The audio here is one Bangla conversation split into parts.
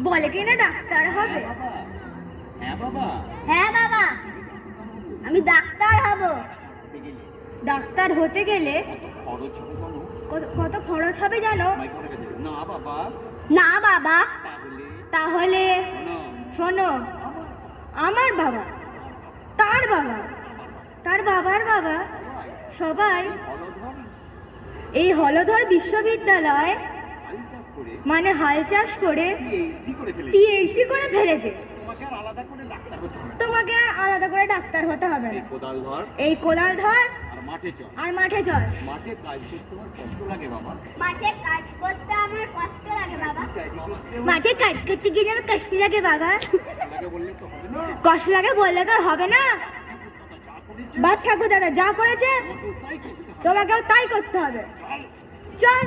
বলে কিনা ডাক্তার হবে? হ্যাঁ বাবা। হ্যাঁ বাবা আমি ডাক্তার হব। ডাক্তার হতে গেলে কত খরচ হবে জানো কত- কত খরচ হবে জানো? না বাবা। না বাবা তাহলে? শোনো, আমার বাবা তার বাবা তার বাবার বাবা সবাই। এই হলধর বিশ্ববিদ্যালয় মানে হাল চাষ করে পিএইচডি করে ফেলেছে। করে ফেলেছে। তোমাকে আর আলাদা করে ডাক্তার হতে হবে। না। এই কোদাল ধর। এই কোদাল ধর। আর মাঠে চল। মাঠে কাজ করতে আমার কষ্ট লাগে বাবা। মাঠে কাজ করতে আমার কষ্ট লাগে বাবা। মাঠে কাজ করতে গিয়ে যেন কষ্ট লাগে বাবা। কষ্ট লাগে বললে তো আর হবে না। যা বাদ ঠাকুর দাদা যা করেছে। তোমাকেও তাই করতে হবে তোমাকেও তাই করতে হবে। চল। চল।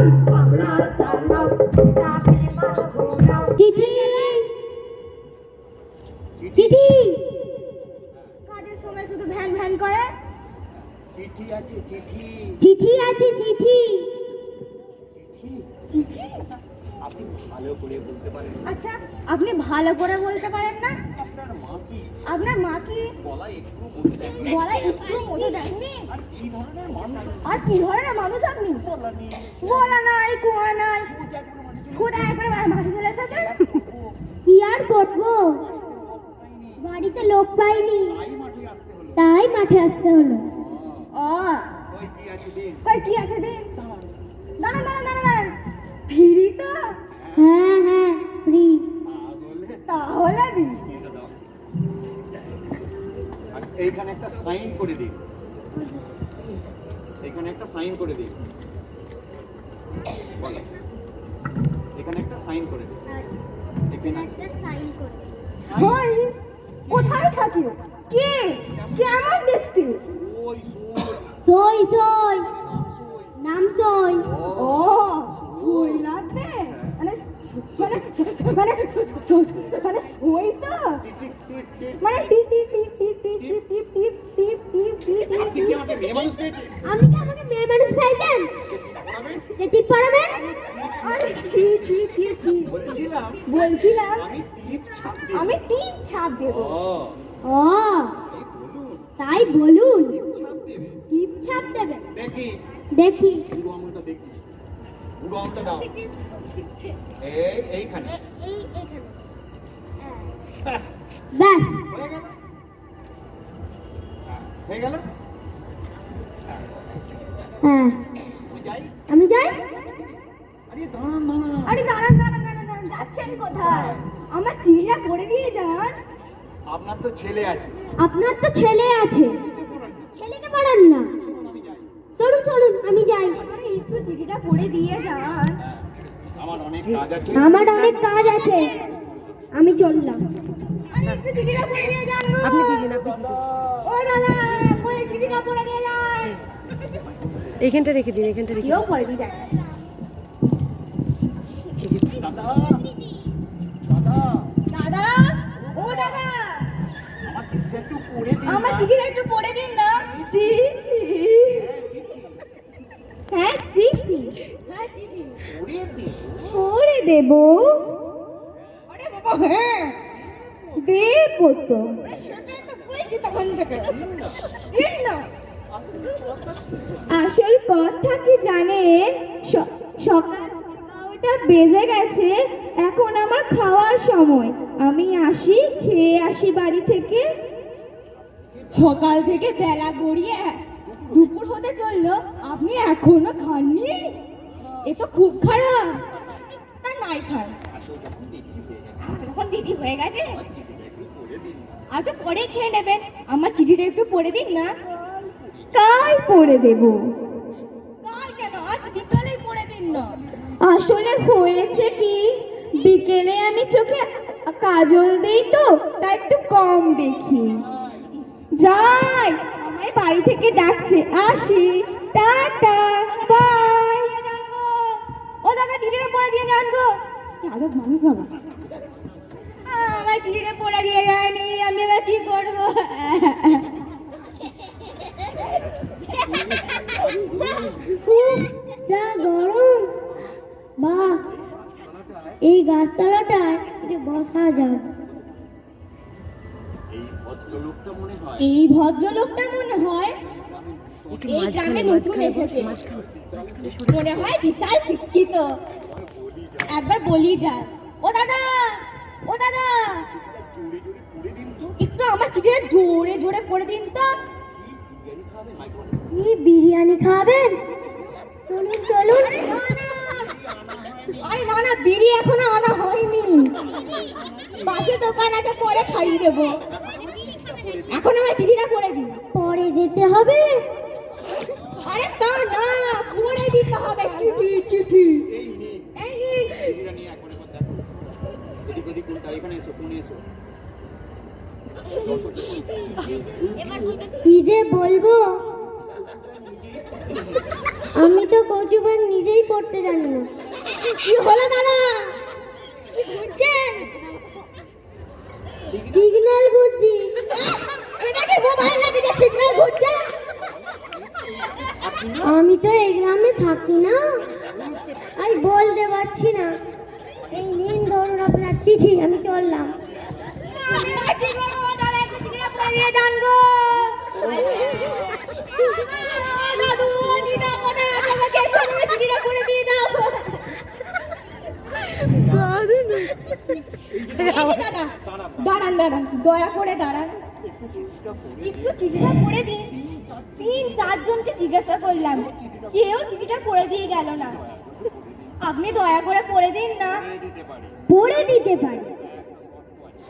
Bye. ভালো করে বলতে পারেন। আচ্ছা আপনি ভালো করে বলতে পারেন না? আপনার মা কি? আপনার মা কি? গলা একটু মধু দেয় গলায় একটু মতো দেননি আর কি ধরনের মানুষ আর কি ধরনের মানুষ আপনি? বলা নেই। বলা নাই কুয়া নাই। সোজা একবারে মাটি চলে খোদা একবারে মাটি চলে এসেছে? কি আর করব? বাড়িতে লোক পাইনি, তাই মাঠে আসতে হলো। ও। কই কি আছে দিন? দাঁড়ান দাঁড়ান দাঁড়ান। ফ্রি তো। হ্যাঁ হ্যাঁ ফ্রি তাহলে দিন এইখানে একটা সাইন করে দিন এখানে একটা সাইন করে দিন বলো। এখানে একটা সাইন করে দিন এখানে ওই কোথায় থাকি কে? কেমন দেখতে? ওই সই। সই নাম সোই। ও সই লাগবে? মানে মানে মানে মানে টিক মানে টিপ টিপ টিপ টিপ টিপ টিপ টিপ টিপ টিপ টিপ আপনি কি আমাকে মেয়ে মানুষ পেয়েছে আমি কি আমাকে মেয়ে মানুষ পাইছেন যে টিপ পড়াবেন আরে ছি ছি ছি ছি বলছিলাম বলছিলাম আমি টিপ ছাপ দিই আমি টিপ ছাপ দেব ও তাই বলুন টিপ ছাপ দেবে টিপ ছাপ দেবে দেখি দেখি বুড়ো আঙুলটা দেখি আঙুলটা দাও এই এইখানে। ব্যাস। হয়ে গেল? হ্যাঁ, গেল? আমি যাই? আরে দাঁড়ান দাঁড়ান। আরে দাঁড়ান দাঁড়ান দাঁড়ান যাচ্ছেন কোথায়? আমার চিঠিটা করে দিয়ে যান। আপনার তো ছেলে আছে। করে দিয়ে যান আমার অনেক কাজ আছে। আমি চললাম। আপনি দিদিন আপনি এইখানটা রেখে দিন এইখানটা রেখে আমার চিঠিটা একটু পড়ে দিন না। জি জি। হ্যাঁ চিঠি। হ্যাঁ দেব। দেব তো। আসল কথা কি জানেন? সকাল নটা বেজে গেছে এখন আমার খাওয়ার সময়। আমি আসি খেয়ে আসি বাড়ি থেকে। সকাল থেকে বেলা গড়িয়ে দুপুর হতে চলল আপনি এখনও খাননি? এ তো খুব খারাপ। তা নাই খান যখন দিদি হয়ে গেছে। আর তো পরে খেয়ে নেবেন আমার চিঠিটা একটু পড়ে দিন না। কাল পরে দেব। কাল কেন? আজ বিকালেই পড়ে দিন না। আসলে হয়েছে কি? বিকেলে আমি চোখে কাজল দেই তো তাই একটু কম দেখি। যাই। আমায় বাড়ি থেকে ডাকছে। আসি। টাটা। বাই। ও দাদা ধীরে পড়ে দিয়ে যান গো। আরও মানুষ বাবা আমার ধীরে পড়ে দিয়ে যায়নি আমি এবার কি করব? যা গরম। বা এই গাছতলাটায় বসা যাক। এই ভদ্রলোকটা মনে হয় এই মনে হয় গ্রামে নতুন এসেছে। মনে হয় বিশাল শিক্ষিত। একবার বলি যায়। ও দাদা ও দাদা। একটু আমার চিঠিটা জোরে জোরে পড়ে দিন তো। কি বিরিয়ানি খাবেন? চলুন চলুন। আরে না না বিড়ি এখনও আনা হয়নি। পাশে দোকান আছে পরে খাইয়ে দেবো। এখন আমার চিঠিটা পড়ে পরে যেতে হবে। আরে তা না পড়ে দিতে হবে চিঠি চিঠি। এই নিন চিঠিটা নিয়ে একবার একবার দেখো। এদিক ওদিক কোনটা এখানে এসো কোনে এসো। কি যে বলব? আমি তো কচুবার নিজেই পড়তে জানি না। কি হলো দাদা? কি বুঝছেন সিগন্যাল বুদ্ধি। এটা কি মোবাইল নাকি যে সিগন্যাল বুঝছে আমি তো এই গ্রামে থাকি না। আমি বলতে পারছি না। এই নিন ধরুন আপনার চিঠি, আমি চললাম। দাদা দাদু আছে আমাকে চিঠিটা পড়ে দিয়ে দাও এই দাদা দাঁড়ান দাঁড়ান দয়া করে দাঁড়ান। একটু চিঠিটা পড়ে দিন। তিন, চারজনকে জিজ্ঞাসা করলাম, কেউ চিঠিটা পড়ে দিয়ে গেল না। আপনি দয়া করে পড়ে দিন না। পড়ে দিতে পারি।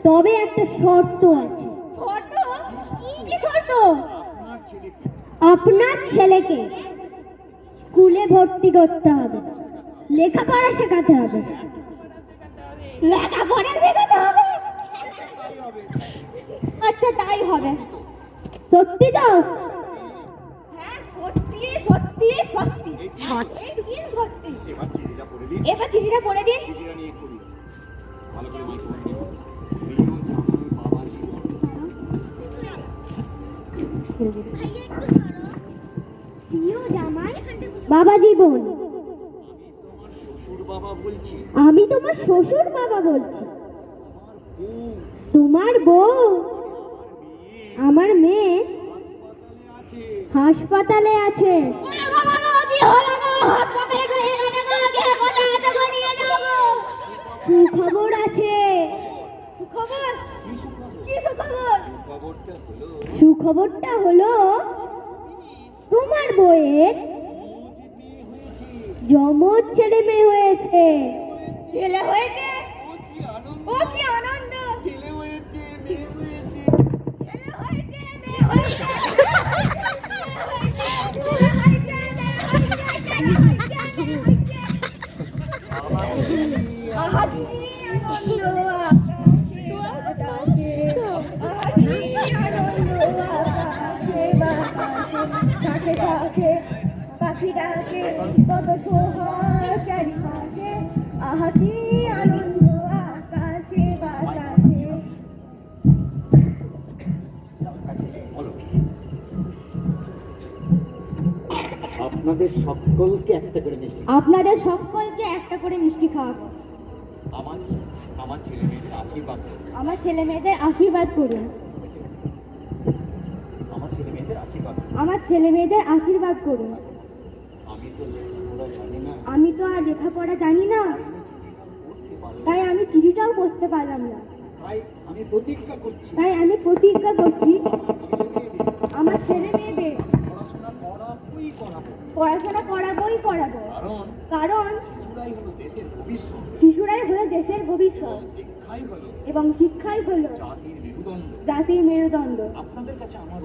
তবে একটা শর্ত আছে। শর্ত? কি শর্ত? আপনার ছেলেকে স্কুলে ভর্তি করতে হবে। লেখাপড়া শেখাতে হবে। লেখাপড়া শেখাতে হবে? আচ্ছা তাই হবে। সত্যি তো? হ্যাঁ সত্যি সত্যি সত্যি। সত্যি। এবার চিঠিটা পড়ে দিন ভালো করে বাবা জীবন বাবা জীবন শ্বশুর বাবা বলছি। আমি তোমার শ্বশুর বাবা বলছি। তোমার বউ আমার মেয়ে হাসপাতালে আছে। সুখবর আছে। খবর কি খবর খবরটা হলো সুখবরটা হলো তোমার বইয়ের জমজ ছেলে মেয়ে হয়েছে। ছেলে হয়েছে? ও কি আনন্দ? আনন্দ আকাশে বাতাসে। আপনাদের সকলকে একটা করে মিষ্টি আপনাদের সকলকে একটা করে মিষ্টি খাওয়াবো। আমার আমার ছেলে মেয়েদের আশীর্বাদ করুন। আমার ছেলে মেয়েদের আশীর্বাদ করুন। আমার ছেলে মেয়েদের আশীর্বাদ করুন। আমার ছেলে মেয়েদের আশীর্বাদ করুন। আমি তো লেখাপড়া জানি না। আমি তো আর লেখাপড়া জানি না। তাই আমি চিঠিটাও করতে পারলাম না। তাই আমি প্রতিজ্ঞা করছি। তাই আমি প্রতিজ্ঞা করছি। আমার ছেলে মেয়েদের পড়াশোনা করাবই করাবো। কারণ শিশুরাই হলো দেশের ভবিষ্যৎ। এবং শিক্ষাই হলো জাতির মেরুদণ্ড। আপনাদের কাছে আমার